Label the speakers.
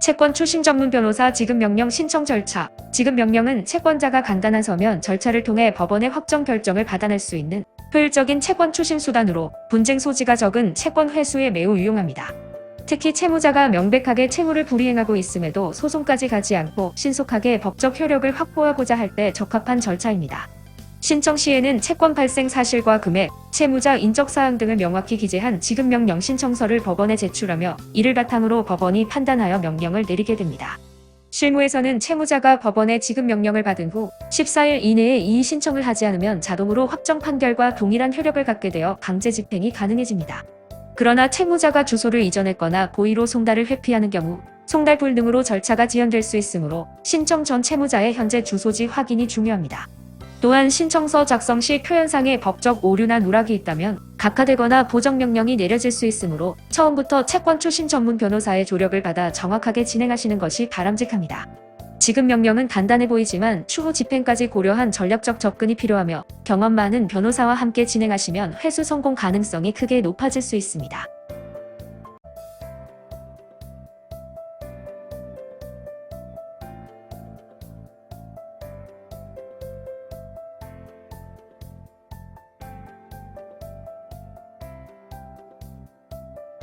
Speaker 1: 채권 추심 전문 변호사 지급 명령 신청 절차. 지급 명령은 채권자가 간단한 서면 절차를 통해 법원의 확정 결정을 받아낼 수 있는 효율적인 채권 추심 수단으로 분쟁 소지가 적은 채권 회수에 매우 유용합니다. 특히 채무자가 명백하게 채무를 불이행하고 있음에도 소송까지 가지 않고 신속하게 법적 효력을 확보하고자 할 때 적합한 절차입니다. 신청 시에는 채권 발생 사실과 금액, 채무자 인적 사항 등을 명확히 기재한 지급 명령 신청서를 법원에 제출하며 이를 바탕으로 법원이 판단하여 명령을 내리게 됩니다. 실무에서는 채무자가 법원의 지급 명령을 받은 후 14일 이내에 이의 신청을 하지 않으면 자동으로 확정 판결과 동일한 효력을 갖게 되어 강제 집행이 가능해집니다. 그러나 채무자가 주소를 이전했거나 고의로 송달을 회피하는 경우 송달 불능으로 절차가 지연될 수 있으므로 신청 전 채무자의 현재 주소지 확인이 중요합니다. 또한 신청서 작성 시 표현상의 법적 오류나 누락이 있다면 각하되거나 보정명령이 내려질 수 있으므로 처음부터 채권 출신 전문 변호사의 조력을 받아 정확하게 진행하시는 것이 바람직합니다. 지급 명령은 간단해 보이지만 추후 집행까지 고려한 전략적 접근이 필요하며 경험 많은 변호사와 함께 진행하시면 회수 성공 가능성이 크게 높아질 수 있습니다.